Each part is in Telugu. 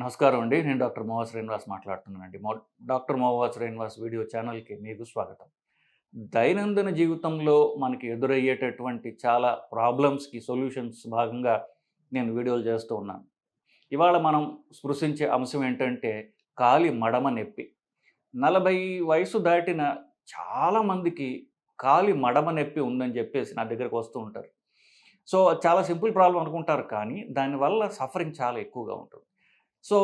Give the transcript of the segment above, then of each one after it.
నమస్కారం అండి. నేను డాక్టర్ మోహా శ్రీనివాస్ మాట్లాడుతున్నానండి. మో డాక్టర్ మోహా శ్రీనివాస్ వీడియో ఛానల్కి మీకు స్వాగతం. దైనందిన జీవితంలో మనకి ఎదురయ్యేటటువంటి చాలా ప్రాబ్లమ్స్కి సొల్యూషన్స్ భాగంగా నేను వీడియోలు చేస్తూ ఉన్నాను. ఇవాళ మనం స్పృశించే అంశం ఏంటంటే కాలి మడమ నొప్పి. నలభై వయసు దాటిన చాలామందికి కాలి మడమ నొప్పి ఉందని చెప్పేసి నా దగ్గరకు వస్తూ ఉంటారు. సో చాలా సింపుల్ ప్రాబ్లం అనుకుంటారు కానీ దానివల్ల సఫరింగ్ చాలా ఎక్కువగా ఉంటుంది. సో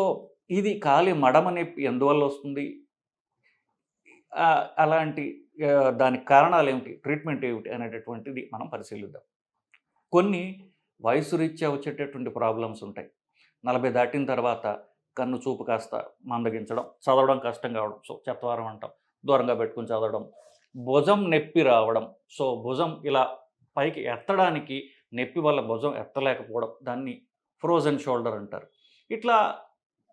ఇది కాలి మడమ నొప్పి ఎందువల్ల వస్తుంది? అలాంటి దానికి కారణాలు ఏమిటి ట్రీట్మెంట్ ఏమిటి అనేటటువంటిది మనం పరిశీలిద్దాం. కొన్ని వయసు రీత్యా వచ్చేటటువంటి ప్రాబ్లమ్స్ ఉంటాయి. నలభై దాటిన తర్వాత కన్ను చూపు కాస్త మందగించడం చదవడం కష్టం కావడం సో చెత్తవారం అంటాం దూరంగా పెట్టుకుని చదవడం భుజం నొప్పి రావడం సో భుజం ఇలా పైకి ఎత్తడానికి నొప్పి వల్ల భుజం ఎత్తలేకపోవడం దాన్ని ఫ్రోజన్ షోల్డర్ అంటారు. ఇట్లా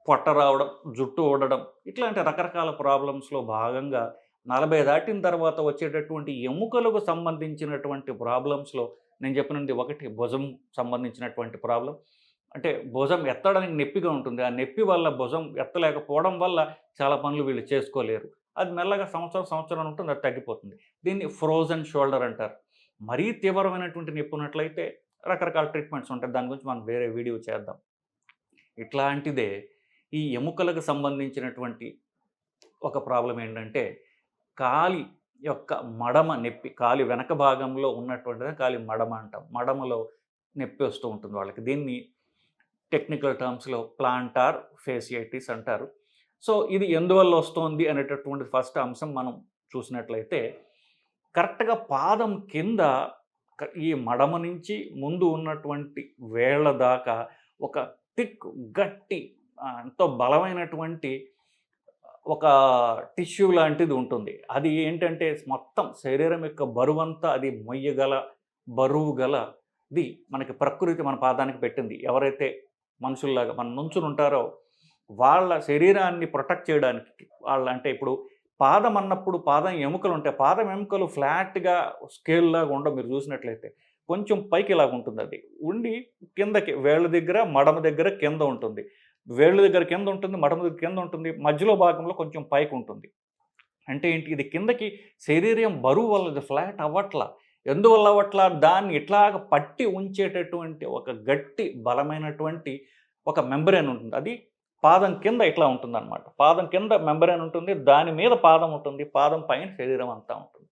పొట్ట రావడం జుట్టు ఊడడం ఇట్లాంటి రకరకాల ప్రాబ్లమ్స్లో భాగంగా నలభై దాటిన తర్వాత వచ్చేటటువంటి ఎముకలకు సంబంధించినటువంటి ప్రాబ్లమ్స్లో నేను చెప్పినది ఒకటి భుజం సంబంధించినటువంటి ప్రాబ్లం. అంటే భుజం ఎత్తడానికి నొప్పిగా ఉంటుంది. ఆ నొప్పి వల్ల భుజం ఎత్తలేకపోవడం వల్ల చాలా పనులు వీళ్ళు చేసుకోలేరు. అది మెల్లగా సంవత్సరం సంవత్సరం ఉంటుంది అది తగ్గిపోతుంది. దీన్ని ఫ్రోజన్ షోల్డర్ అంటారు. మరీ తీవ్రమైనటువంటి నొప్పి ఉన్నట్లయితే రకరకాల ట్రీట్మెంట్స్ ఉంటాయి. దాని గురించి మనం వేరే వీడియో చేద్దాం. ఇట్లాంటిదే ఈ ఎముకలకు సంబంధించినటువంటి ఒక ప్రాబ్లం ఏంటంటే కాలి యొక్క మడమ నొప్పి కాలి వెనక భాగంలో ఉన్నటువంటిది కాలి మడమ అంటాం. మడమలో నొప్పి వస్తూ ఉంటుంది వాళ్ళకి. దీన్ని టెక్నికల్ టర్మ్స్లో ప్లాంటార్ ఫేసియైటిస్ అంటారు. సో ఇది ఎందువల్ల వస్తోంది అనేటటువంటి ఫస్ట్ అంశం మనం చూసినట్లయితే కరెక్ట్గా పాదం కింద ఈ మడమ నుంచి ముందు ఉన్నటువంటి వేళ్ళ దాకా ఒక థిక్ గట్టి ఎంతో బలమైనటువంటి ఒక టిష్యూ లాంటిది ఉంటుంది. అది ఏంటంటే మొత్తం శరీరం యొక్క బరువంతా అది మొయ్యగల బరువు గలది మనకి ప్రకృతి మన పాదానికి పెట్టింది. ఎవరైతే మనుషుల్లాగా మన నుంచుని ఉంటారో వాళ్ళ శరీరాన్ని ప్రొటెక్ట్ చేయడానికి వాళ్ళ అంటే ఇప్పుడు పాదం అన్నప్పుడు పాదం ఎముకలు ఉంటాయి. పాదం ఎముకలు ఫ్లాట్గా స్కేల్లాగా ఉండవు. మీరు చూసినట్లయితే కొంచెం పైకి ఇలాగ ఉంటుంది అది. ఉండి కిందకి వేళ్ళ దగ్గర మడమ దగ్గర కింద ఉంటుంది. వేళ్ళ దగ్గర కింద ఉంటుంది మడమ దగ్గర కింద ఉంటుంది మధ్యలో భాగంలో కొంచెం పైకి ఉంటుంది. అంటే ఏంటి ఇది కిందకి శరీరం బరువు వల్ల ఇది ఫ్లాట్ అవ్వట్లా ఎందువల్ల అవ్వట్లా దాన్ని ఇట్లాగ పట్టి ఉంచేటటువంటి ఒక గట్టి బలమైనటువంటి ఒక మెంబరేన్ ఉంటుంది. అది పాదం కింద ఇట్లా ఉంటుంది అనమాట పాదం కింద మెంబరేన్ ఉంటుంది దాని మీద పాదం ఉంటుంది పాదం పైన శరీరం అంతా ఉంటుంది.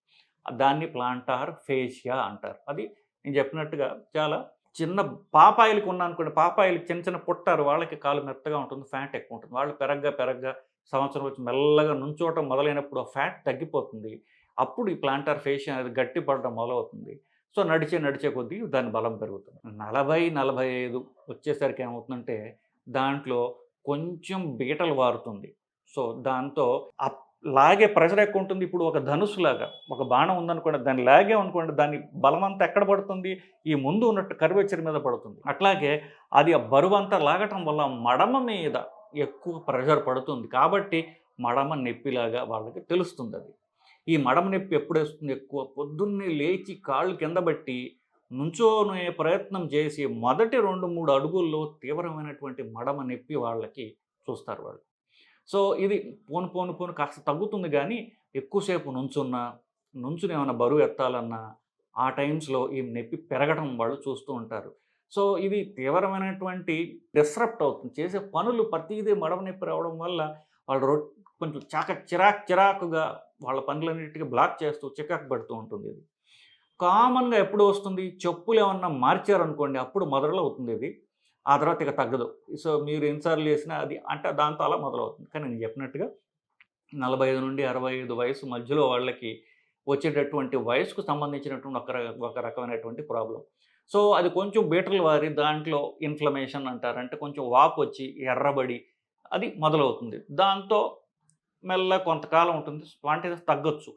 దాన్ని ప్లాంటార్ ఫేషియా అంటారు. అది నేను చెప్పినట్టుగా చాలా చిన్న పాపాయిలకి ఉన్నాను అనుకోండి పాపాయిలకి చిన్న చిన్న పుట్టారు. వాళ్ళకి కాలు మెత్తగా ఉంటుంది ఫ్యాట్ ఎక్కువ ఉంటుంది. వాళ్ళు పెరగ్గా పెరగ్గా సంవత్సరం వచ్చి మెల్లగా నుంచోవటం మొదలైనప్పుడు ఆ ఫ్యాట్ తగ్గిపోతుంది. అప్పుడు ఈ ప్లాంటార్ ఫేషియా అనేది గట్టిపడడం మొదలవుతుంది. సో నడిచే నడిచే కొద్దీ దాని బలం పెరుగుతుంది. నలభై నలభై ఐదు వచ్చేసరికి ఏమవుతుందంటే దాంట్లో కొంచెం బీటలు వారుతుంది. సో దాంతో అప్ లాగే ప్రెషర్ ఎక్కువ ఉంటుంది. ఇప్పుడు ఒక ధనుసు లాగా ఒక బాణం ఉందనుకోండి దాన్ని లాగే అనుకోండి దాని బలమంతా ఎక్కడ పడుతుంది? ఈ ముందు ఉన్నట్టు కర్వేచర్ మీద పడుతుంది. అట్లాగే అది ఆ బరువు అంతా లాగటం వల్ల మడమ మీద ఎక్కువ ప్రెషర్ పడుతుంది. కాబట్టి మడమ నొప్పిలాగా వాళ్ళకి తెలుస్తుంది అది. ఈ మడమ నొప్పి ఎప్పుడేస్తుంది ఎక్కువ పొద్దున్నే లేచి కాళ్ళు కింద బట్టి నుంచోనే ప్రయత్నం చేసి మొదటి రెండు మూడు అడుగుల్లో తీవ్రమైనటువంటి మడమ నొప్పి వాళ్ళకి చూస్తారు వాళ్ళు. సో ఇది పోను పోను పోను కాస్త తగ్గుతుంది కానీ ఎక్కువసేపు నుంచున్నా నుంచుని ఏమైనా బరువు ఎత్తాలన్నా ఆ టైమ్స్లో ఈ నొప్పి పెరగడం వాళ్ళు చూస్తూ ఉంటారు. సో ఇది తీవ్రమైనటువంటి డిస్రప్ట్ అవుతుంది. చేసే పనులు ప్రతిదీ మడవ నొప్పి రావడం వల్ల వాళ్ళు రొ కొంచెం చాక చిరాక్ చిరాకుగా వాళ్ళ పనులన్నిటికీ బ్లాక్ చేస్తూ చికాకు పెడుతూ ఉంటుంది ఇది. కామన్గా ఎప్పుడు వస్తుంది? చెప్పులు ఏమన్నా మార్చారనుకోండి అప్పుడు మొదలు అవుతుంది ఇది. ఆ తర్వాత ఇక తగ్గదు. సో మీరు ఎన్నిసార్లు చేసినా అది అంటే దాంతో అలా మొదలవుతుంది. కానీ నేను చెప్పినట్టుగా నలభై ఐదు నుండి అరవై ఐదు వయసు మధ్యలో వాళ్ళకి వచ్చేటటువంటి వయసుకు సంబంధించినటువంటి ఒక ఒక రకమైనటువంటి ప్రాబ్లం సో అది కొంచెం బీటలు వారి దాంట్లో ఇన్ఫ్లమేషన్ అంటారంటే కొంచెం వాపు వచ్చి ఎర్రబడి అది మొదలవుతుంది. దాంతో మెల్ల కొంతకాలం ఉంటుంది. స్పాంటేనియస్ తగ్గొచ్చు.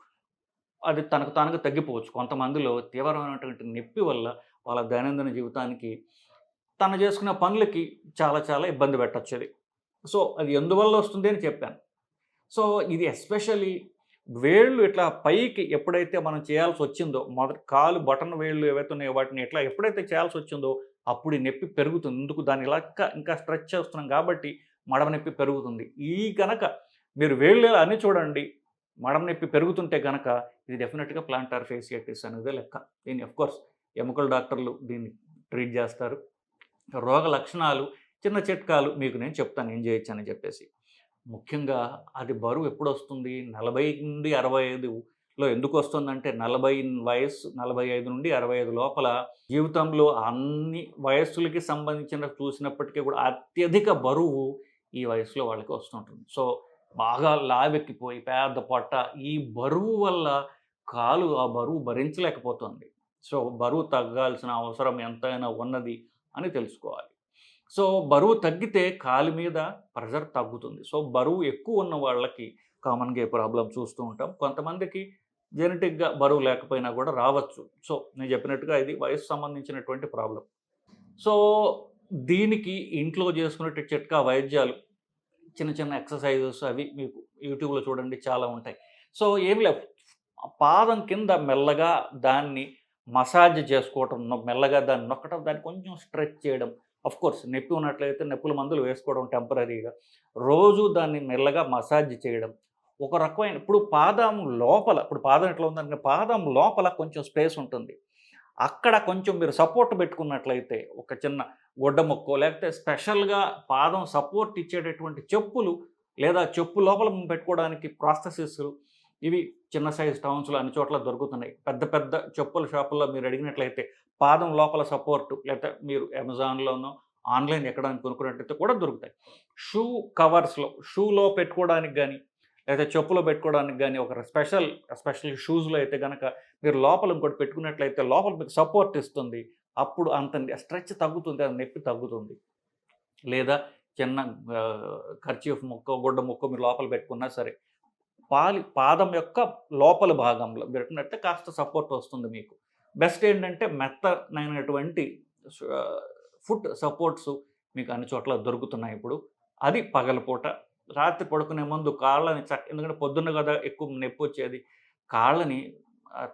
అది తనకు తానుగా తగ్గిపోవచ్చు. కొంతమందిలో తీవ్రమైనటువంటి నొప్పి వల్ల వాళ్ళ దైనందిన జీవితానికి తను చేసుకునే పనులకి చాలా చాలా ఇబ్బంది పెట్టచ్చు సో అది ఎందువల్ల వస్తుంది అని చెప్పాను. సో ఇది ఎస్పెషల్లీ వేళ్ళు ఇట్లా పైకి ఎప్పుడైతే మనం చేయాల్సి వచ్చిందో మొదటి కాలు బటన్ వేళ్ళు ఏవైతే ఉన్నాయో వాటిని ఇట్లా ఎప్పుడైతే చేయాల్సి వచ్చిందో అప్పుడు నొప్పి పెరుగుతుంది. ఎందుకు? దాన్ని ఇలా ఇంకా ఇంకా స్ట్రెచ్ చేస్తున్నాం కాబట్టి మడమ నొప్పి పెరుగుతుంది. ఈ కనుక మీరు వేళ్ళు అన్నీ చూడండి మడమ నొప్పి పెరుగుతుంటే కనుక ఇది డెఫినెట్గా ప్లాంటార్ ఫేసియటిస్ అనేది లెక్క. దీన్ని కోర్స్ ఎముకల డాక్టర్లు దీన్ని ట్రీట్ చేస్తారు. రోగ లక్షణాలు చిన్న చిట్కాలు మీకు నేను చెప్తాను ఏం చేయొచ్చు అని చెప్పేసి. ముఖ్యంగా అది బరువు ఎప్పుడు వస్తుంది నలభై నుండి అరవై ఐదులో ఎందుకు వస్తుందంటే నలభై వయస్సు నలభై ఐదు నుండి అరవై ఐదు లోపల జీవితంలో అన్ని వయస్సులకి సంబంధించిన చూసినప్పటికీ కూడా అత్యధిక బరువు ఈ వయసులో వాళ్ళకి వస్తుంటుంది. సో బాగా లావెక్కిపోయి పెద్ద పొట్ట ఈ బరువు వల్ల కాలు ఆ బరువు భరించలేకపోతుంది. సో బరువు తగ్గాల్సిన అవసరం ఎంతైనా ఉన్నది. అని తెలుసుకోవాలి. సో బరువు తగ్గితే కాలు మీద ప్రెషర్ తగ్గుతుంది. సో బరువు ఎక్కువ ఉన్న వాళ్ళకి కామన్గా ఏ ప్రాబ్లం చూస్తూ ఉంటాం. కొంతమందికి జెనెటిక్గా బరువు లేకపోయినా కూడా రావచ్చు. సో నేను చెప్పినట్టుగా ఇది వయసు సంబంధించినటువంటి ప్రాబ్లం సో దీనికి ఇంట్లో చేసుకునే చిట్కా వైద్యాలు చిన్న చిన్న ఎక్సర్సైజెస్ అవి మీకు యూట్యూబ్లో చూడండి చాలా ఉంటాయి. సో ఏమి లేవు. పాదం కింద మెల్లగా దాన్ని మసాజ్ చేసుకోవటం నొ- మెల్లగా దాన్ని నొక్కటం దాన్ని కొంచెం స్ట్రెచ్ చేయడం. అఫ్ కోర్స్ నొప్పి ఉన్నట్లయితే నొప్పుల మందులు వేసుకోవడం టెంపరీగా రోజు దాన్ని మెల్లగా మసాజ్ చేయడం. ఒక రకమైన ఇప్పుడు పాదం లోపల ఇప్పుడు పాదం ఎట్లా ఉందంటే పాదం లోపల కొంచెం స్పేస్ ఉంటుంది. అక్కడ కొంచెం మీరు సపోర్ట్ పెట్టుకున్నట్లయితే ఒక చిన్న గుడ్డ మొక్కో లేకపోతే స్పెషల్గా పాదం సపోర్ట్ ఇచ్చేటటువంటి చెప్పులు లేదా చెప్పు లోపల పెట్టుకోవడానికి ప్రాసెసెస్ ఇవి చిన్న సైజ్ టౌన్స్లో అన్ని చోట్ల దొరుకుతున్నాయి. పెద్ద పెద్ద చెప్పుల షాపుల్లో మీరు అడిగినట్లయితే పాదం లోపల సపోర్ట్ లేకపోతే మీరు అమెజాన్లోనో ఆన్లైన్ ఎక్కడానికి కొనుక్కున్నట్లయితే కూడా దొరుకుతాయి. షూ కవర్స్లో షూలో పెట్టుకోవడానికి కానీ లేదా చెప్పులో పెట్టుకోవడానికి కానీ ఒక స్పెషల్ స్పెషల్ షూస్లో అయితే కనుక మీరు లోపల ఇంకోటి పెట్టుకున్నట్లయితే లోపల మీకు సపోర్ట్ ఇస్తుంది. అప్పుడు అంత స్ట్రెచ్ తగ్గుతుంది అది నొప్పి తగ్గుతుంది. లేదా చిన్న ఖర్చీఫ్ ముక్క గుడ్డ ముక్క మీరు లోపల పెట్టుకున్నా సరే పాలి పాదం యొక్క లోపల భాగంలో పెట్టినట్టే కాస్త సపోర్ట్ వస్తుంది మీకు. బెస్ట్ ఏంటంటే మెత్తనైనటువంటి ఫుడ్ సపోర్ట్స్ మీకు అన్ని చోట్ల దొరుకుతున్నాయి ఇప్పుడు. అది పగలపూట. రాత్రి పడుకునే ముందు కాళ్ళని చక్క ఎందుకంటే పొద్దున్న కదా ఎక్కువ నొప్పి వచ్చేది. కాళ్ళని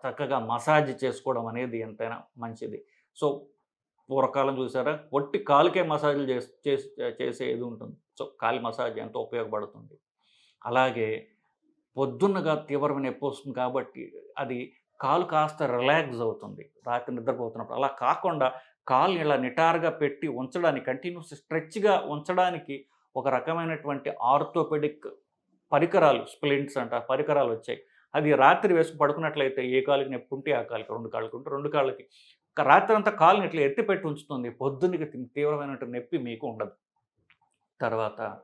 చక్కగా మసాజ్ చేసుకోవడం అనేది ఎంతైనా మంచిది. సో పూర్వకాలం చూసారా? ఒట్టి కాలుకే మసాజ్లు చేసి చేసి చేసేది ఉంటుంది. సో కాలి మసాజ్ ఎంతో ఉపయోగపడుతుంది. అలాగే పొద్దున్నగా తీవ్రమైన నొప్పి వస్తుంది కాబట్టి అది కాలు కాస్త రిలాక్స్ అవుతుంది. రాత్రి నిద్రపోతున్నప్పుడు అలా కాకుండా కాలు ఇలా నిటారుగా పెట్టి ఉంచడానికి కంటిన్యూస్ స్ట్రెచ్గా ఉంచడానికి ఒక రకమైనటువంటి ఆర్థోపెడిక్ పరికరాలు స్ప్లింట్స్ అంట పరికరాలు వచ్చాయి. అది రాత్రి వేసుకు పడుకున్నట్లయితే ఏ కాలుకి నొప్పి ఉంటే ఆ కాలుకి రెండు కాళ్ళకి ఉంటే రెండు కాళ్ళకి. రాత్రి అంతా కాలుని ఇట్లా ఎత్తిపెట్టి ఉంచుతుంది. పొద్దున్నకి తీవ్రమైనటువంటి నొప్పి మీకు ఉండదు. తర్వాత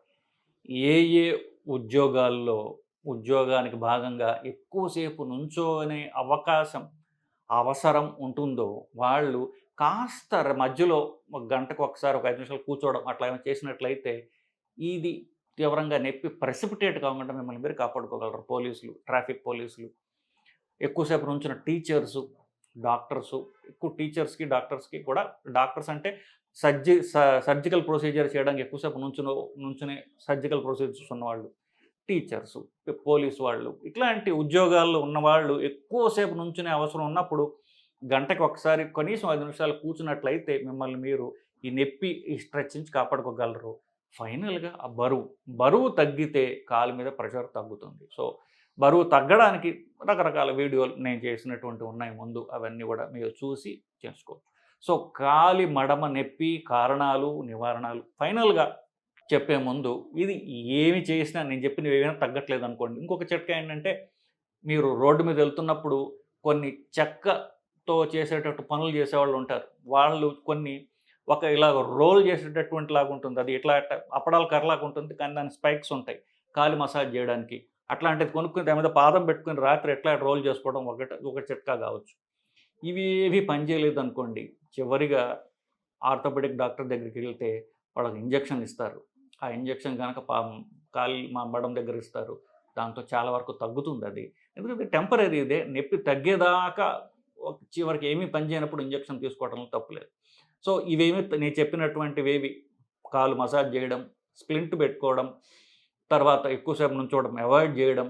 ఏ ఏ ఉద్యోగాల్లో ఉద్యోగానికి భాగంగా ఎక్కువసేపు నుంచోనే అవకాశం అవసరం ఉంటుందో వాళ్ళు కాస్త మధ్యలో ఒక గంటకు ఒకసారి ఒక ఐదు నిమిషాలు కూర్చోవడం అట్లా ఏమైనా చేసినట్లయితే ఇది తీవ్రంగా నొప్పి ప్రెసిపిటేట్ కాకుండా మిమ్మల్ని మీరు కాపాడుకోగలరు. పోలీసులు ట్రాఫిక్ పోలీసులు ఎక్కువసేపు నుంచిన టీచర్సు డాక్టర్సు ఎక్కువ టీచర్స్కి డాక్టర్స్కి కూడా డాక్టర్స్ అంటే సర్జి సర్జికల్ ప్రొసీజర్ చేయడానికి ఎక్కువసేపు నుంచుని నుంచునే సర్జికల్ ప్రొసీజర్స్ ఉన్నవాళ్ళు. టీచర్సు పోలీసు వాళ్ళు ఇట్లాంటి ఉద్యోగాల్లో ఉన్నవాళ్ళు ఎక్కువసేపు నుంచునే అవసరం ఉన్నప్పుడు గంటకు ఒకసారి కనీసం ఐదు నిమిషాలు కూర్చున్నట్లయితే మిమ్మల్ని మీరు ఈ నొప్పి ఈ స్ట్రెచ్ నుంచి కాపాడుకోగలరు. ఫైనల్గా ఆ బరువు బరువు తగ్గితే కాలు మీద ప్రెషర్ తగ్గుతుంది. సో బరువు తగ్గడానికి రకరకాల వీడియోలు నేను చేసినటువంటి ఉన్నాయి ముందు అవన్నీ కూడా మీరు చూసి చేసుకోవచ్చు. సో కాలి మడమ నొప్పి కారణాలు నివారణలు ఫైనల్గా చెప్పే ముందు ఇది ఏమి చేసినా నేను చెప్పినవి ఏమైనా తగ్గట్లేదు అనుకోండి. ఇంకొక చిట్కా ఏంటంటే మీరు రోడ్డు మీద వెళ్తున్నప్పుడు కొన్ని చెక్కతో చేసేటట్టు పనులు చేసేవాళ్ళు ఉంటారు. వాళ్ళు కొన్ని ఒక ఇలా రోల్ చేసేటటువంటి లాగా ఉంటుంది. అది ఇట్లా అట్ట అప్పడాల కర్రలాగా ఉంటుంది కానీ దాని స్పైక్స్ ఉంటాయి కాలి మసాజ్ చేయడానికి. అట్లాంటిది కొనుక్కుని దాని మీద పాదం పెట్టుకుని రాత్రి ఎట్లా రోల్ చేసుకోవడం ఒకటి ఒక చిట్కా కావచ్చు. ఇవి ఏవి పనిచేయలేదు అనుకోండి. చివరిగా ఆర్థోపెడిక్ డాక్టర్ దగ్గరికి వెళ్తే వాళ్ళకి ఇంజక్షన్ ఇస్తారు. ఆ ఇంజెక్షన్ కనుక పా కాలు మా మడం దగ్గర ఇస్తారు దాంతో చాలా వరకు తగ్గుతుంది అది. ఎందుకంటే టెంపరీ ఇదే నొప్పి తగ్గేదాకా చివరికి ఏమీ పని చేయనప్పుడు ఇంజెక్షన్ తీసుకోవడంలో తప్పులేదు సో ఇవేమి నేను చెప్పినటువంటివేవి కాలు మసాజ్ చేయడం స్ప్లింట్ పెట్టుకోవడం తర్వాత ఎక్కువసేపు నుంచోవడం అవాయిడ్ చేయడం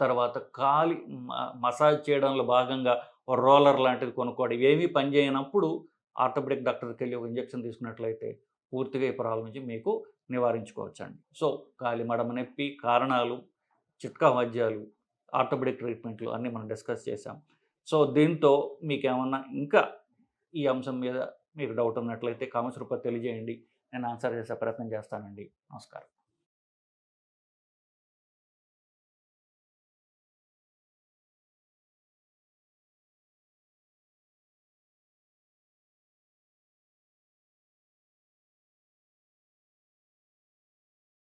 తర్వాత కాలి మ- మసాజ్ చేయడంలో భాగంగా రోలర్ లాంటిది కొనుక్కోవడం ఇవేమీ పని చేయనప్పుడు ఆర్థోపెడిక్ డాక్టర్కి వెళ్ళి ఒక ఇంజెక్షన్ తీసుకున్నట్లయితే పూర్తిగా ఈ ప్రాబ్లం నుంచి మీకు నివారించుకోవచ్చండి. సో కాలి మడమ నొప్పి కారణాలు చిట్కా వైద్యాలు ఆర్థోపెడిక్ ట్రీట్మెంట్లు అన్నీ మనం డిస్కస్ చేసాం సో దీంతో మీకు ఏమన్నా ఇంకా ఈ అంశం మీద మీకు డౌట్ ఉన్నట్లయితే కామెంట్స్ రూపంలో తెలియజేయండి. నేను ఆన్సర్ చేసే ప్రయత్నం చేస్తానండి. నమస్కారం.